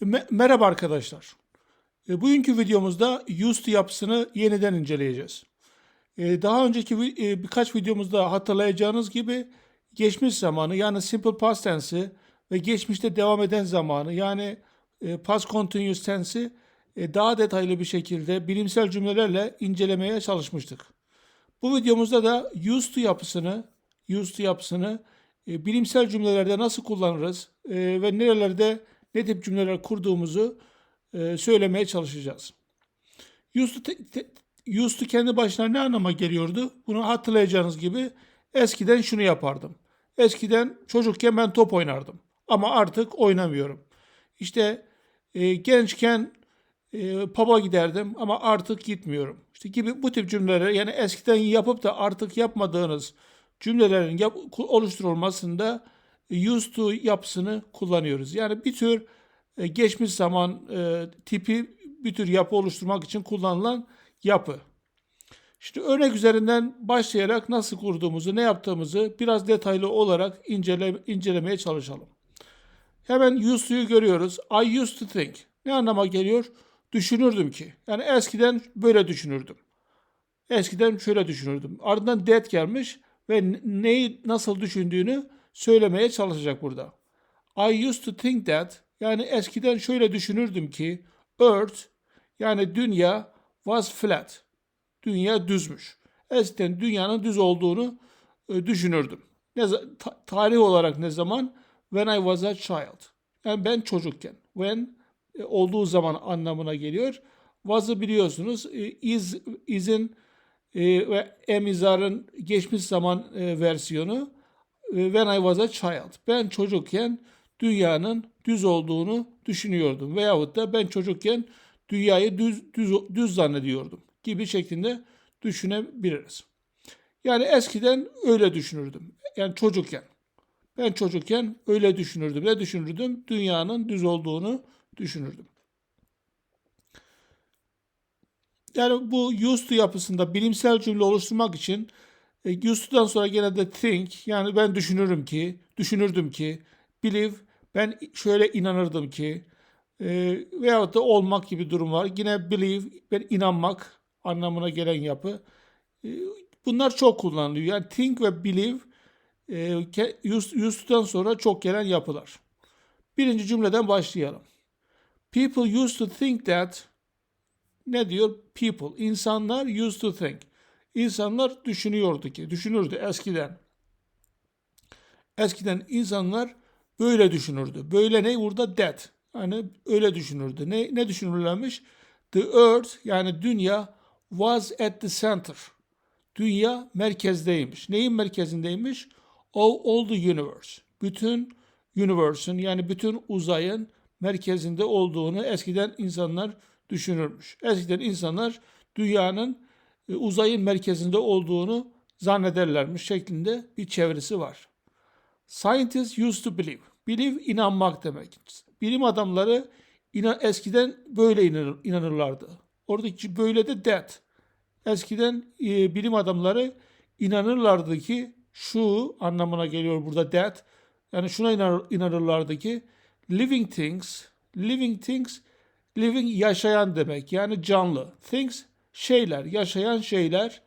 Me- Merhaba arkadaşlar. E, Bugünkü videomuzda used yapısını yeniden inceleyeceğiz. E, Daha önceki e, birkaç videomuzda hatırlayacağınız gibi geçmiş zamanı yani simple past tense'i ve geçmişte devam eden zamanı yani past continuous tense'i daha detaylı bir şekilde bilimsel cümlelerle incelemeye çalışmıştık. Bu videomuzda da used yapısını, used yapısını bilimsel cümlelerde nasıl kullanırız ve nerelerde ne tip cümleler kurduğumuzu e, söylemeye çalışacağız. Used kendi başına ne anlama geliyordu? Bunu hatırlayacağınız gibi eskiden şunu yapardım. Eskiden çocukken ben top oynardım ama artık oynamıyorum. İşte e, gençken e, pub'a giderdim ama artık gitmiyorum. İşte gibi bu tip cümleleri yani eskiden yapıp da artık yapmadığınız cümlelerin yap, oluşturulmasında used to yapısını kullanıyoruz. Yani bir tür e, geçmiş zaman e, tipi bir tür yapı oluşturmak için kullanılan yapı. İşte örnek üzerinden başlayarak nasıl kurduğumuzu, ne yaptığımızı biraz detaylı olarak incele, incelemeye çalışalım. Hemen used to'yu görüyoruz. I used to think. Ne anlama geliyor? Düşünürdüm ki. Yani eskiden böyle düşünürdüm. Eskiden şöyle düşünürdüm. Ardından that gelmiş ve neyi nasıl düşündüğünü söylemeye çalışacak burada. I used to think that yani eskiden şöyle düşünürdüm ki Earth yani dünya was flat. Dünya düzmüş. Eskiden dünyanın düz olduğunu e, düşünürdüm. Ne ta- tarih olarak ne zaman? When I was a child. Yani ben çocukken. When e, olduğu zaman anlamına geliyor. Was'ı biliyorsunuz. E, Is, is'in e, ve am is'arın geçmiş zaman e, versiyonu. E, When I was a child. Ben çocukken dünyanın düz olduğunu düşünüyordum. Veyahut da ben çocukken dünyayı düz, düz, düz zannediyordum gibi şeklinde düşünebiliriz. Yani eskiden öyle düşünürdüm. Yani çocukken. Ben çocukken öyle düşünürdüm. Ne düşünürdüm? Dünyanın düz olduğunu düşünürdüm. Yani bu used to yapısında bilimsel cümle oluşturmak için e, used to'dan sonra gene de think yani ben düşünürüm ki, düşünürdüm ki, believe ben şöyle inanırdım ki e, veyahut da olmak gibi durum var. Yine believe ben inanmak anlamına gelen yapı. E, bunlar çok kullanılıyor. Yani think ve believe e, ke- used, used to'dan sonra çok gelen yapılar. Birinci cümleden başlayalım. People used to think that ne diyor? People. İnsanlar used to think. İnsanlar düşünüyordu ki, düşünürdü eskiden. Eskiden insanlar böyle düşünürdü. Böyle ne? Burada that. Yani öyle düşünürdü. Ne, ne düşünürlermiş? The earth yani dünya was at the center. Dünya merkezdeymiş. Neyin merkezindeymiş? Of all the universe. Bütün universe'ın yani bütün uzayın merkezinde olduğunu eskiden insanlar düşünürmüş. Eskiden insanlar dünyanın uzayın merkezinde olduğunu zannederlermiş şeklinde bir çevresi var. Scientists used to believe. Believe inanmak demek. Bilim adamları inan, eskiden böyle inanır, inanırlardı. Oradaki böyle de that. Eskiden e, bilim adamları inanırlardı ki şu anlamına geliyor burada that. Yani şuna inar, inanırlardı ki living things, living things, living yaşayan demek. Yani canlı. Things şeyler, yaşayan şeyler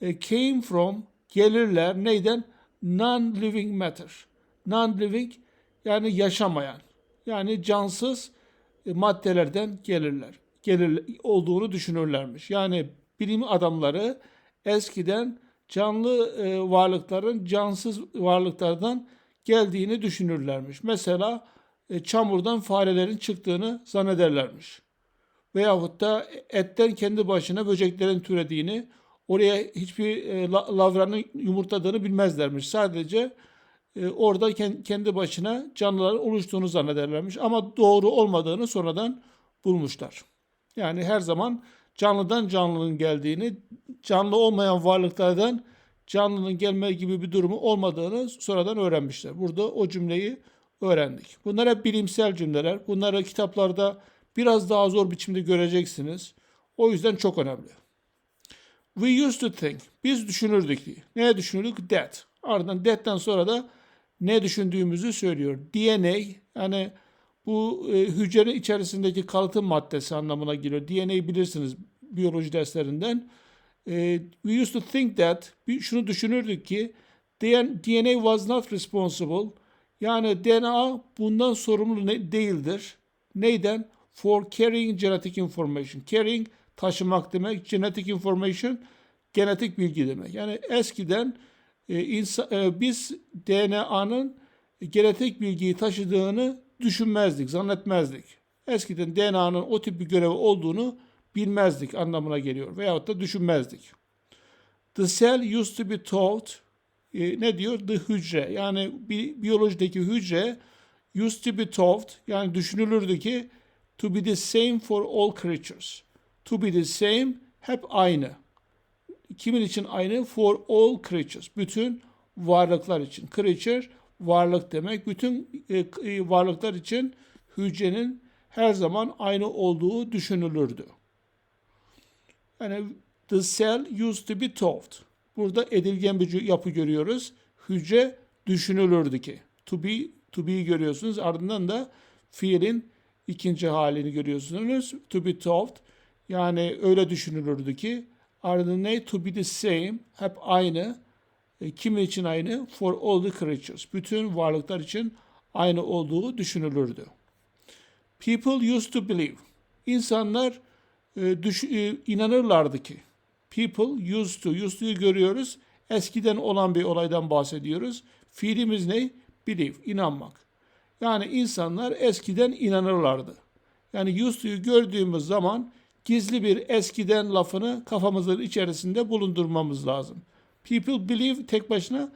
e, came from gelirler neyden? Non-living matter. Non-living yani yaşamayan. Yani cansız e, maddelerden gelirler. Gelir olduğunu düşünürlermiş. Yani bilim adamları eskiden canlı e, varlıkların cansız varlıklardan geldiğini düşünürlermiş. Mesela çamurdan farelerin çıktığını zannederlermiş. Veyahut da etten kendi başına böceklerin türediğini, oraya hiçbir e, la- lavranın yumurtladığını bilmezlermiş. Sadece e, orada ken- kendi başına canlıların oluştuğunu zannederlermiş. Ama doğru olmadığını sonradan bulmuşlar. Yani her zaman canlıdan canlının geldiğini, canlı olmayan varlıklardan canlının gelme gibi bir durumu olmadığını sonradan öğrenmişler. Burada o cümleyi öğrendik. Bunlar hep bilimsel cümleler. Bunları kitaplarda biraz daha zor biçimde göreceksiniz. O yüzden çok önemli. We used to think. Biz düşünürdük. diye. Neye düşünürdük? That. Ardından that'ten sonra da ne düşündüğümüzü söylüyor. DNA yani Bu e, hücrenin içerisindeki kalıtım maddesi anlamına geliyor. DNA bilirsiniz biyoloji derslerinden. E, we used to think that, şunu düşünürdük ki DNA was not responsible. Yani DNA bundan sorumlu ne- değildir. Neyden? For carrying genetic information. Carrying taşımak demek. Genetic information genetik bilgi demek. Yani eskiden e, insa- e, biz DNA'nın genetik bilgiyi taşıdığını düşünmezdik, zannetmezdik. Eskiden DNA'nın o tip bir görevi olduğunu bilmezdik anlamına geliyor veyahut da düşünmezdik. The cell used to be taught e, ne diyor? The hücre yani bi- biyolojideki hücre used to be taught yani düşünülürdü ki to be the same for all creatures. To be the same hep aynı. Kimin için aynı? For all creatures. Bütün varlıklar için. Creature varlık demek. Bütün e, e, varlıklar için hücrenin her zaman aynı olduğu düşünülürdü. Yani the cell used to be taught. Burada edilgen bir yapı görüyoruz. Hücre düşünülürdü ki. To be, to be görüyorsunuz. Ardından da fiilin ikinci halini görüyorsunuz. To be taught. Yani öyle düşünülürdü ki. Ardından ne? To be the same. Hep aynı. E, kimin için aynı? For all the creatures. Bütün varlıklar için aynı olduğu düşünülürdü. People used to believe. İnsanlar e, düş, e, inanırlardı ki. People used to. Used to'yu görüyoruz. Eskiden olan bir olaydan bahsediyoruz. Fiilimiz ne? Believe. inanmak. Yani insanlar eskiden inanırlardı. Yani to'yu gördüğümüz zaman gizli bir eskiden lafını kafamızın içerisinde bulundurmamız lazım. People believe tek başına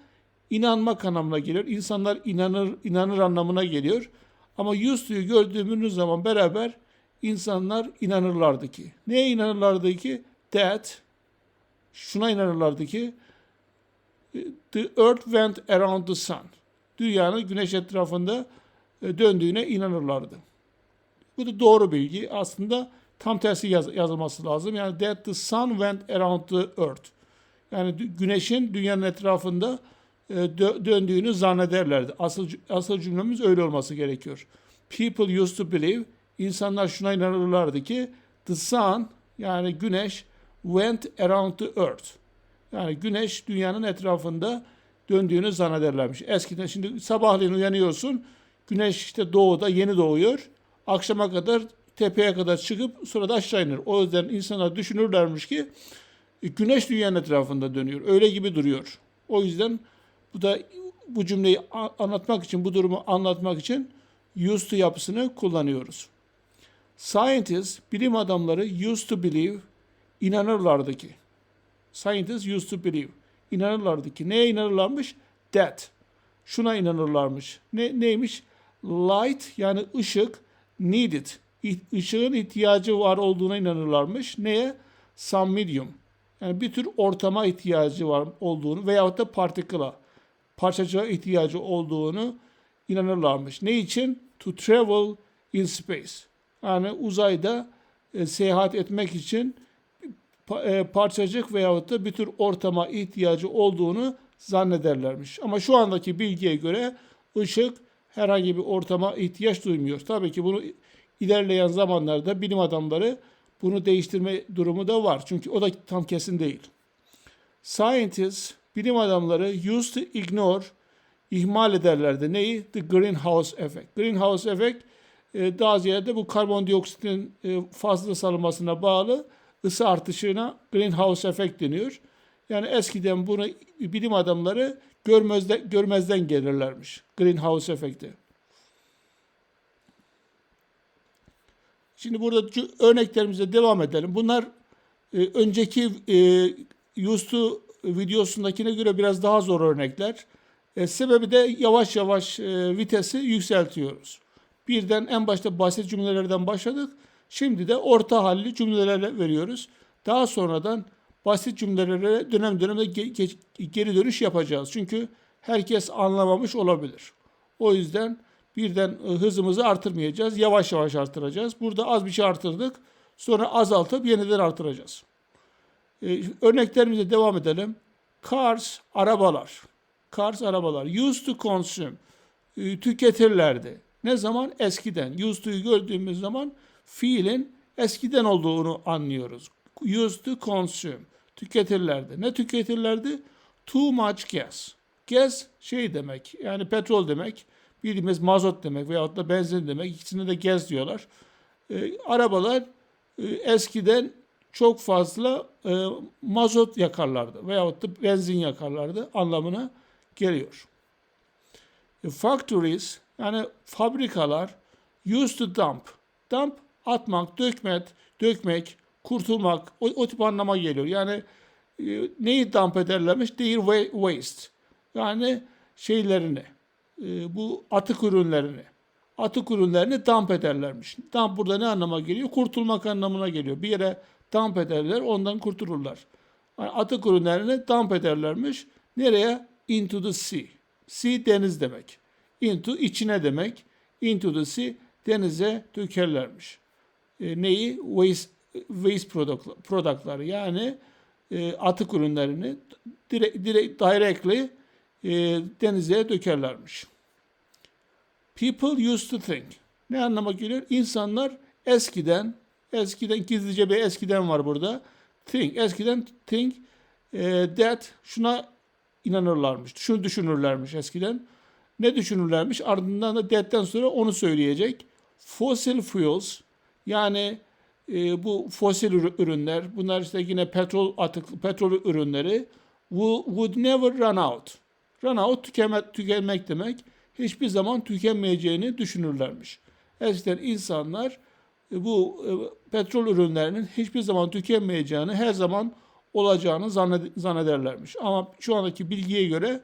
inanmak anlamına geliyor. İnsanlar inanır inanır anlamına geliyor. Ama to'yu gördüğümüz zaman beraber insanlar inanırlardı ki. Neye inanırlardı ki? That şuna inanırlardı ki the earth went around the sun. Dünyanın güneş etrafında döndüğüne inanırlardı. Bu da doğru bilgi. Aslında tam tersi yaz- yazılması lazım. Yani that the sun went around the earth. Yani güneşin dünyanın etrafında e, dö- döndüğünü zannederlerdi. Asıl asıl cümlemiz öyle olması gerekiyor. People used to believe insanlar şuna inanırlardı ki the sun yani güneş went around the earth. Yani güneş dünyanın etrafında döndüğünü zannederlermiş. Eskiden şimdi sabahleyin uyanıyorsun. Güneş işte doğuda yeni doğuyor. Akşama kadar tepeye kadar çıkıp sonra da aşağı iner. O yüzden insanlar düşünürlermiş ki e, güneş dünyanın etrafında dönüyor. Öyle gibi duruyor. O yüzden bu da bu cümleyi anlatmak için, bu durumu anlatmak için used to yapısını kullanıyoruz. Scientists, bilim adamları used to believe, inanırlardı ki. Scientists used to believe. İnanırlardı ki. Neye inanırlarmış? That. Şuna inanırlarmış. Ne, neymiş? Light yani ışık needed. Işığın ihtiyacı var olduğuna inanırlarmış. Neye? Some medium. Yani bir tür ortama ihtiyacı var olduğunu veyahut da partikula, parçacığa ihtiyacı olduğunu inanırlarmış. Ne için? To travel in space. Yani uzayda e, seyahat etmek için e, parçacık veyahut da bir tür ortama ihtiyacı olduğunu zannederlermiş. Ama şu andaki bilgiye göre ışık herhangi bir ortama ihtiyaç duymuyor. Tabii ki bunu ilerleyen zamanlarda bilim adamları bunu değiştirme durumu da var. Çünkü o da tam kesin değil. Scientists, bilim adamları used to ignore, ihmal ederlerdi. Neyi? The greenhouse effect. Greenhouse effect e, daha ziyade bu karbondioksitin e, fazla salınmasına bağlı ısı artışına greenhouse effect deniyor. Yani eskiden bunu bilim adamları görmezden, görmezden gelirlermiş. Greenhouse efekti. Şimdi burada örneklerimize devam edelim. Bunlar e, önceki e, to videosundakine göre biraz daha zor örnekler. E, sebebi de yavaş yavaş e, vitesi yükseltiyoruz. Birden en başta basit cümlelerden başladık. Şimdi de orta halli cümlelerle veriyoruz. Daha sonradan basit cümlelere dönem dönem de ge- ge- geri dönüş yapacağız. Çünkü herkes anlamamış olabilir. O yüzden birden e, hızımızı artırmayacağız. Yavaş yavaş artıracağız. Burada az bir şey artırdık. Sonra azaltıp yeniden artıracağız. E, örneklerimize devam edelim. Cars, arabalar. Cars, arabalar. Used to consume. E, tüketirlerdi. Ne zaman? Eskiden. Used to'yu gördüğümüz zaman fiilin eskiden olduğunu anlıyoruz. Used to consume. Tüketirlerdi. Ne tüketirlerdi? Too much gas. Gas şey demek yani petrol demek. Bildiğimiz mazot demek veyahut da benzin demek. İkisine de gas diyorlar. E, arabalar e, eskiden çok fazla e, mazot yakarlardı veyahut da benzin yakarlardı anlamına geliyor. E, factories yani fabrikalar used to dump. Dump atmak, dökmek, dökmek, kurtulmak o, o tip anlama geliyor. Yani e, neyi dump ederlermiş? Wa- waste. Yani şeylerini, e, bu atık ürünlerini. Atık ürünlerini dump ederlermiş. Dump burada ne anlama geliyor? Kurtulmak anlamına geliyor. Bir yere dump ederler, ondan kurtulurlar. Yani atık ürünlerini dump ederlermiş. Nereye? Into the sea. Sea deniz demek. Into içine demek. Into the sea denize dökerlermiş. E, neyi? Waste, waste product, productları yani e, atık ürünlerini direkt, direkt directly e, denize dökerlermiş. People used to think. Ne anlama geliyor? İnsanlar eskiden, eskiden gizlice bir eskiden var burada. Think, eskiden think e, that şuna inanırlarmış, şunu düşünürlermiş eskiden. Ne düşünürlermiş? Ardından da that'ten sonra onu söyleyecek. Fossil fuels yani e, bu fosil ürü- ürünler, bunlar işte yine petrol atık, petrol ürünleri would never run out. Run out tükeme, tükenmek demek. Hiçbir zaman tükenmeyeceğini düşünürlermiş. Eskiden insanlar e, bu e, petrol ürünlerinin hiçbir zaman tükenmeyeceğini, her zaman olacağını zanned- zannederlermiş. Ama şu andaki bilgiye göre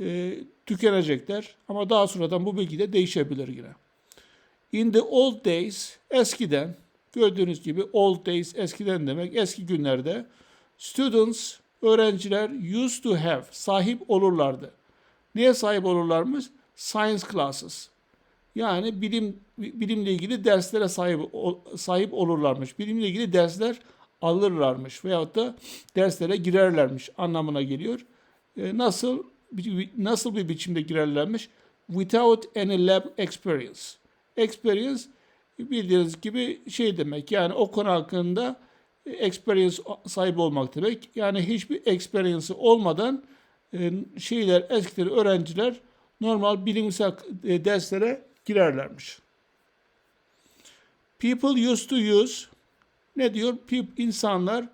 e, tükenecekler. Ama daha sonradan bu bilgi de değişebilir yine. In the old days, eskiden, gördüğünüz gibi old days eskiden demek, eski günlerde students, öğrenciler used to have, sahip olurlardı. Neye sahip olurlarmış? Science classes. Yani bilim bilimle ilgili derslere sahip sahip olurlarmış. Bilimle ilgili dersler alırlarmış veyahut da derslere girerlermiş anlamına geliyor. E, nasıl nasıl bir biçimde girerlermiş? Without any lab experience. Experience bildiğiniz gibi şey demek yani o konu hakkında experience sahibi olmak demek. Yani hiçbir experience olmadan e, şeyler eskileri öğrenciler normal bilimsel e, derslere girerlermiş. People used to use ne diyor? İnsanlar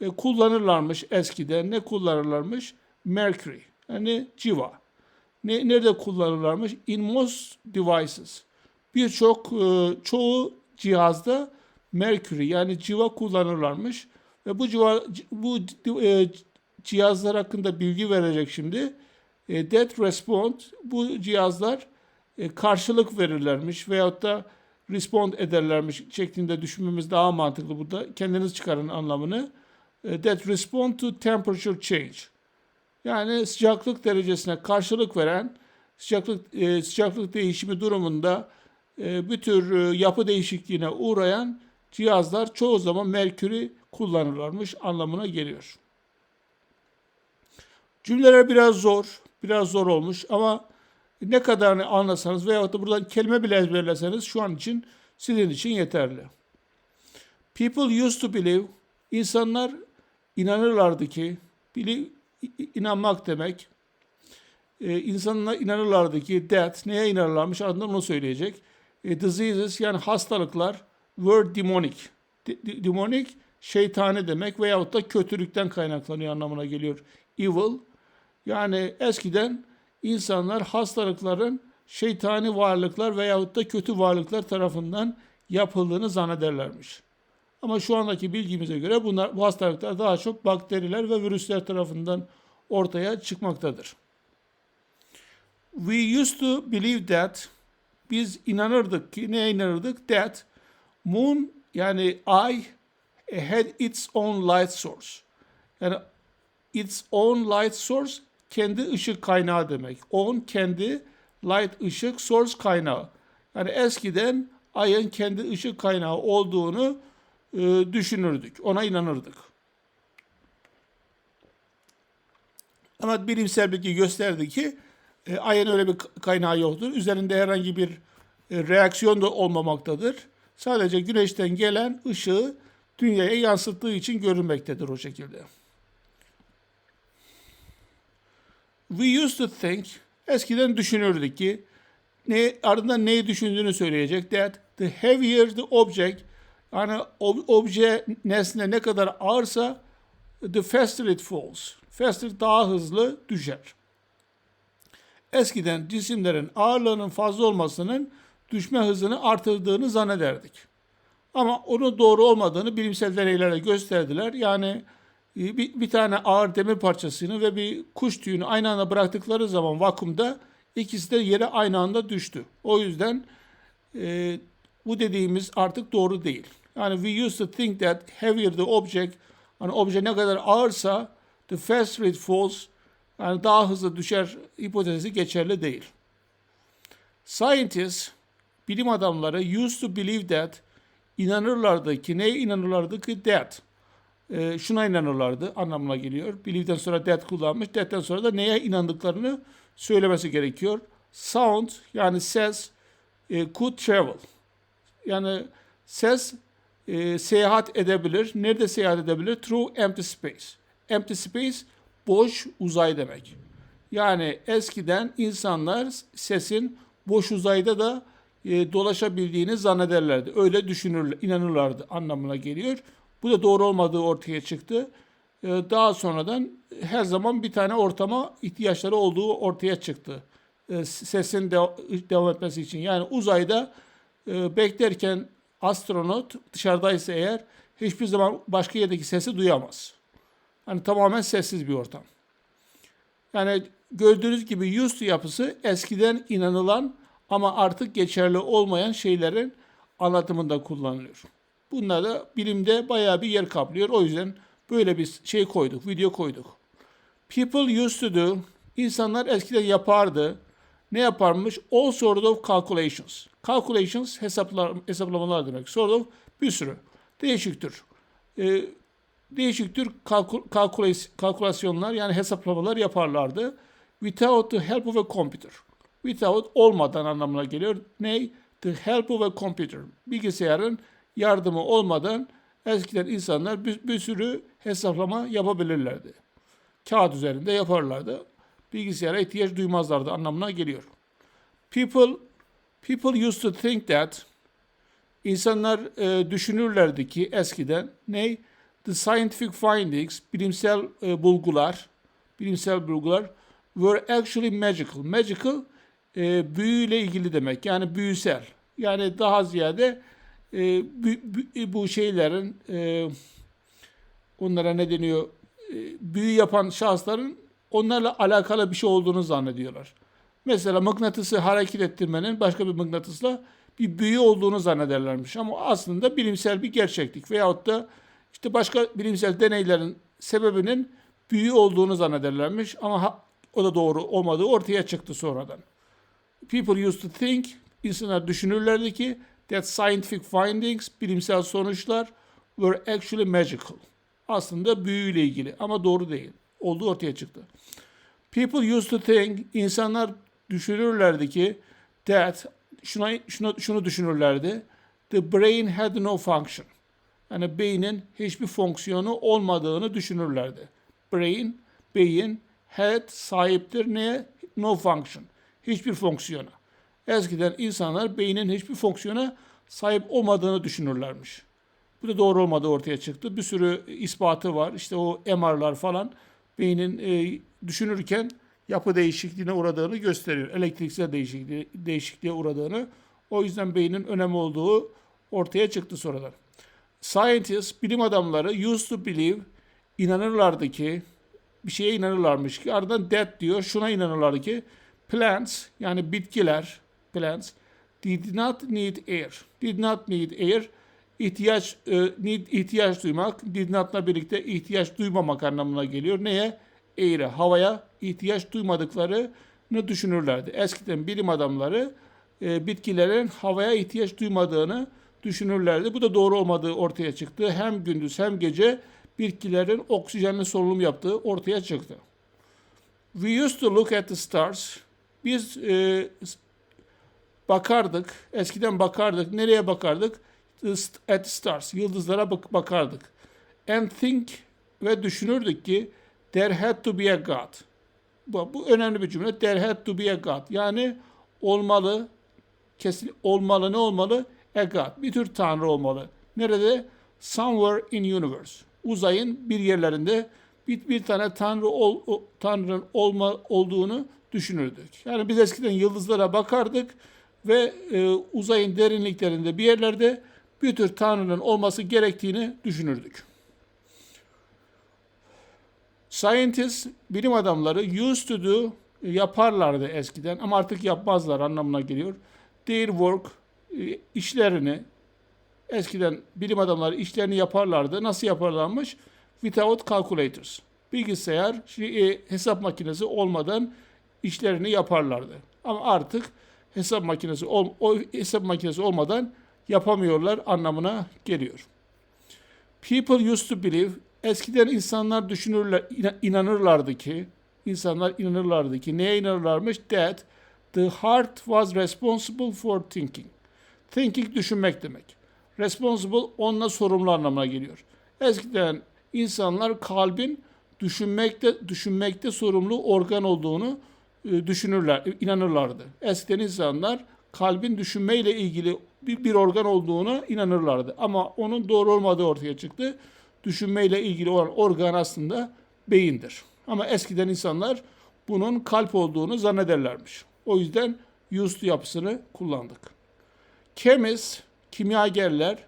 e, kullanırlarmış eskiden. Ne kullanırlarmış? Mercury. Yani civa. Ne, nerede kullanırlarmış? In most devices. Birçok e, çoğu cihazda mercury yani civa kullanırlarmış. Ve bu civa bu e, cihazlar hakkında bilgi verecek şimdi. E, that respond bu cihazlar e, karşılık verirlermiş veyahut da respond ederlermiş şeklinde düşünmemiz daha mantıklı burada. Kendiniz çıkarın anlamını. E, that respond to temperature change. Yani sıcaklık derecesine karşılık veren sıcaklık e, sıcaklık değişimi durumunda e, bir tür e, yapı değişikliğine uğrayan cihazlar çoğu zaman merkürü kullanırlarmış anlamına geliyor. Cümleler biraz zor, biraz zor olmuş ama ne kadarını anlasanız veyahut da buradan kelime bile ezberleseniz şu an için sizin için yeterli. People used to believe, insanlar inanırlardı ki, believe, inanmak demek. Ee, insanlar inanırlardı ki that, neye inanırlarmış ardından onu söyleyecek. E, diseases yani hastalıklar were demonic. De- de- demonic şeytani demek veyahut da kötülükten kaynaklanıyor anlamına geliyor. Evil yani eskiden insanlar hastalıkların şeytani varlıklar veyahut da kötü varlıklar tarafından yapıldığını zannederlermiş. Ama şu andaki bilgimize göre bunlar bu hastalıklar daha çok bakteriler ve virüsler tarafından ortaya çıkmaktadır. We used to believe that biz inanırdık ki neye inanırdık? That moon yani ay had its own light source. Yani its own light source kendi ışık kaynağı demek. Own kendi light ışık source kaynağı. Yani eskiden ayın kendi ışık kaynağı olduğunu e, düşünürdük. Ona inanırdık. Ama bilimsel bilgi gösterdi ki e, ayın öyle bir kaynağı yoktur. Üzerinde herhangi bir e, reaksiyon da olmamaktadır. Sadece güneşten gelen ışığı dünyaya yansıttığı için görünmektedir o şekilde. We used to think, eskiden düşünürdük ki, ne, ardından neyi düşündüğünü söyleyecek. That the heavier the object, yani ob- obje, nesne ne kadar ağırsa, the faster it falls. Faster daha hızlı düşer. Eskiden cisimlerin ağırlığının fazla olmasının düşme hızını artırdığını zannederdik. Ama onun doğru olmadığını bilimsel deneylerle gösterdiler. Yani e, bir, bir tane ağır demir parçasını ve bir kuş tüyünü aynı anda bıraktıkları zaman vakumda ikisi de yere aynı anda düştü. O yüzden e, bu dediğimiz artık doğru değil. Yani we used to think that heavier the object, hani obje ne kadar ağırsa the faster it falls, yani daha hızlı düşer hipotezi geçerli değil. Scientists, bilim adamları used to believe that inanırlardı ki neye inanırlardı ki that e, şuna inanırlardı anlamına geliyor. Believe'den sonra that kullanmış. That'ten sonra da neye inandıklarını söylemesi gerekiyor. Sound yani ses e, could travel. Yani ses e, seyahat edebilir. Nerede seyahat edebilir? Through empty space. Empty space boş uzay demek. Yani eskiden insanlar sesin boş uzayda da e, dolaşabildiğini zannederlerdi. Öyle düşünürler, inanırlardı anlamına geliyor. Bu da doğru olmadığı ortaya çıktı. E, daha sonradan her zaman bir tane ortama ihtiyaçları olduğu ortaya çıktı. E, sesin de, devam etmesi için. Yani uzayda e, beklerken astronot dışarıdaysa eğer hiçbir zaman başka yerdeki sesi duyamaz. Hani tamamen sessiz bir ortam. Yani gördüğünüz gibi to yapısı eskiden inanılan ama artık geçerli olmayan şeylerin anlatımında kullanılıyor. Bunlar da bilimde bayağı bir yer kaplıyor. O yüzden böyle bir şey koyduk, video koyduk. People used to do, insanlar eskiden yapardı. Ne yaparmış? All sort of calculations. Calculations hesaplar, hesaplamalar demek. Sort of bir sürü. Değişik tür. Ee, değişik tür kalkulas- kalkülasyonlar yani hesaplamalar yaparlardı. Without the help of a computer. Without olmadan anlamına geliyor. Ne? The help of a computer. Bilgisayarın yardımı olmadan eskiden insanlar bir, bir sürü hesaplama yapabilirlerdi. Kağıt üzerinde yaparlardı. Bilgisayara ihtiyaç duymazlardı anlamına geliyor. People people used to think that insanlar e, düşünürlerdi ki eskiden ne? The scientific findings, bilimsel e, bulgular, bilimsel bulgular were actually magical. Magical e, büyüyle ilgili demek. Yani büyüsel. Yani daha ziyade e, bü- bü- bu şeylerin e, onlara ne deniyor? E, büyü yapan şahısların onlarla alakalı bir şey olduğunu zannediyorlar. Mesela mıknatısı hareket ettirmenin başka bir mıknatısla bir büyü olduğunu zannederlermiş. Ama aslında bilimsel bir gerçeklik veyahut da işte başka bilimsel deneylerin sebebinin büyü olduğunu zannederlermiş. Ama ha- o da doğru olmadığı ortaya çıktı sonradan. People used to think, insanlar düşünürlerdi ki that scientific findings, bilimsel sonuçlar were actually magical. Aslında büyüyle ilgili ama doğru değil. Olduğu ortaya çıktı. People used to think, insanlar düşünürlerdi ki that, şuna, şuna, şunu düşünürlerdi. The brain had no function. Yani beynin hiçbir fonksiyonu olmadığını düşünürlerdi. Brain, beyin, had sahiptir neye? No function. Hiçbir fonksiyona. Eskiden insanlar beynin hiçbir fonksiyona sahip olmadığını düşünürlermiş. Bu da doğru olmadığı ortaya çıktı. Bir sürü ispatı var. İşte o MR'lar falan beynin e, düşünürken yapı değişikliğine uğradığını gösteriyor. Elektriksel değişikliğe, değişikliğe uğradığını. O yüzden beynin önemli olduğu ortaya çıktı sonradan. Scientists, bilim adamları used to believe, inanırlardı ki, bir şeye inanırlarmış ki, ardından that diyor, şuna inanırlardı ki, plants, yani bitkiler, plants, did not need air. Did not need air, ihtiyaç, e, need, ihtiyaç duymak, did not'la birlikte ihtiyaç duymamak anlamına geliyor. Neye? Air'e, havaya ihtiyaç duymadıklarını düşünürlerdi. Eskiden bilim adamları e, bitkilerin havaya ihtiyaç duymadığını düşünürlerdi. Bu da doğru olmadığı ortaya çıktı. Hem gündüz hem gece bitkilerin oksijenli solunum yaptığı ortaya çıktı. We used to look at the stars. Biz e, bakardık. Eskiden bakardık. Nereye bakardık? At stars. Yıldızlara bak- bakardık. And think ve düşünürdük ki there had to be a God. Bu, bu önemli bir cümle. There had to be a God. Yani olmalı, kesin olmalı ne olmalı? A God. Bir tür tanrı olmalı. Nerede? Somewhere in universe. Uzayın bir yerlerinde bir, bir tane tanrı ol, tanrının olma olduğunu düşünürdük. Yani biz eskiden yıldızlara bakardık ve e, uzayın derinliklerinde bir yerlerde bir tür tanrının olması gerektiğini düşünürdük. Scientists, bilim adamları used to do yaparlardı eskiden ama artık yapmazlar anlamına geliyor. Their work işlerini eskiden bilim adamları işlerini yaparlardı. Nasıl yaparlarmış? Without calculators. Bilgisayar, şey, e, hesap makinesi olmadan işlerini yaparlardı. Ama artık hesap makinesi ol, o hesap makinesi olmadan yapamıyorlar anlamına geliyor. People used to believe eskiden insanlar düşünürler ina- inanırlardı ki insanlar inanırlardı ki neye inanırlarmış? That the heart was responsible for thinking. Thinking düşünmek demek. Responsible onunla sorumlu anlamına geliyor. Eskiden insanlar kalbin düşünmekte düşünmekte sorumlu organ olduğunu e, düşünürler, inanırlardı. Eskiden insanlar kalbin düşünmeyle ilgili bir, bir organ olduğuna inanırlardı. Ama onun doğru olmadığı ortaya çıktı. Düşünmeyle ilgili olan organ aslında beyindir. Ama eskiden insanlar bunun kalp olduğunu zannederlermiş. O yüzden used yapısını kullandık. Chemists, kimyagerler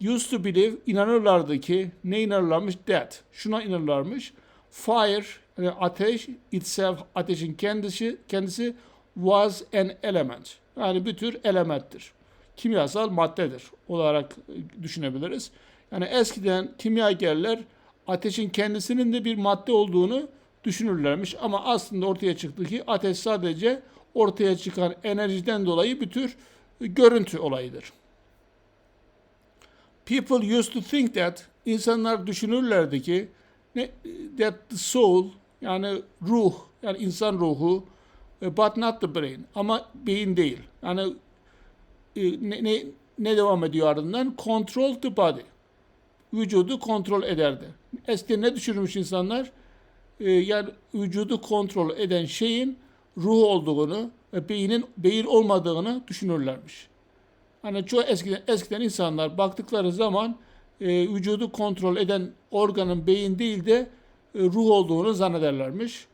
used to believe inanırlardı ki ne inanırlarmış? That. Şuna inanırlarmış. Fire yani ateş itself ateşin kendisi kendisi was an element. Yani bir tür elementtir. Kimyasal maddedir olarak düşünebiliriz. Yani eskiden kimyagerler ateşin kendisinin de bir madde olduğunu düşünürlermiş ama aslında ortaya çıktı ki ateş sadece ortaya çıkan enerjiden dolayı bir tür görüntü olayıdır. People used to think that insanlar düşünürlerdi ki that the soul yani ruh yani insan ruhu e, but not the brain ama beyin değil. Yani e, ne, ne, ne devam ediyor ardından? Control the body. Vücudu kontrol ederdi. Eskiden ne düşünürmüş insanlar? E, yani vücudu kontrol eden şeyin ruh olduğunu beynin beyin olmadığını düşünürlermiş. Hani çoğu eskiden, eskiden insanlar baktıkları zaman e, vücudu kontrol eden organın beyin değil de e, ruh olduğunu zannederlermiş.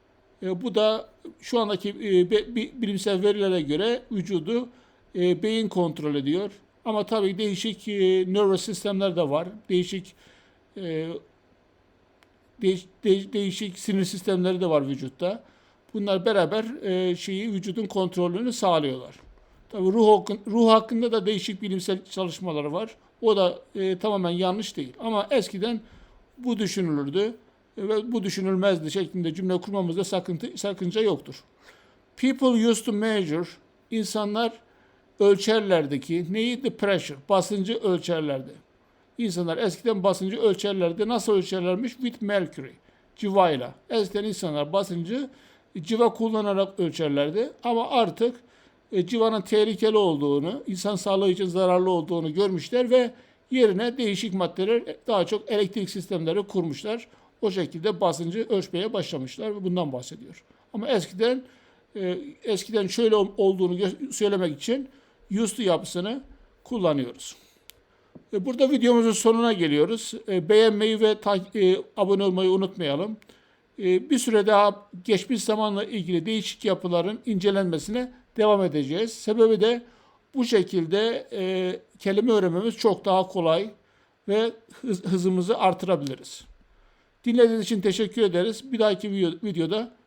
E, bu da şu andaki e, be- bi- bilimsel verilere göre vücudu e, beyin kontrol ediyor. Ama tabii değişik e, nöro sistemler de var. Değişik e, değiş- de- değişik sinir sistemleri de var vücutta. Bunlar beraber e, şeyi vücudun kontrolünü sağlıyorlar. Tabii ruh, ruh hakkında da değişik bilimsel çalışmaları var. O da e, tamamen yanlış değil. Ama eskiden bu düşünülürdü ve bu düşünülmezdi şeklinde cümle kurmamızda sakıntı, sakınca yoktur. People used to measure, insanlar ölçerlerdi ki neyi? The pressure, basıncı ölçerlerdi. İnsanlar eskiden basıncı ölçerlerdi. Nasıl ölçerlermiş? With mercury, civayla. Eskiden insanlar basıncı civa kullanarak ölçerlerdi. Ama artık e, civanın tehlikeli olduğunu, insan sağlığı için zararlı olduğunu görmüşler ve yerine değişik maddeler, e, daha çok elektrik sistemleri kurmuşlar. O şekilde basıncı ölçmeye başlamışlar ve bundan bahsediyor. Ama eskiden e, eskiden şöyle ol- olduğunu söylemek için to yapısını kullanıyoruz. E, Burada videomuzun sonuna geliyoruz. E, Beğenmeyi ve e, abone olmayı unutmayalım. E, Bir süre daha geçmiş zamanla ilgili değişik yapıların incelenmesine devam edeceğiz. Sebebi de bu şekilde e, kelime öğrenmemiz çok daha kolay ve hız- hızımızı artırabiliriz. Dinlediğiniz için teşekkür ederiz. Bir dahaki video- videoda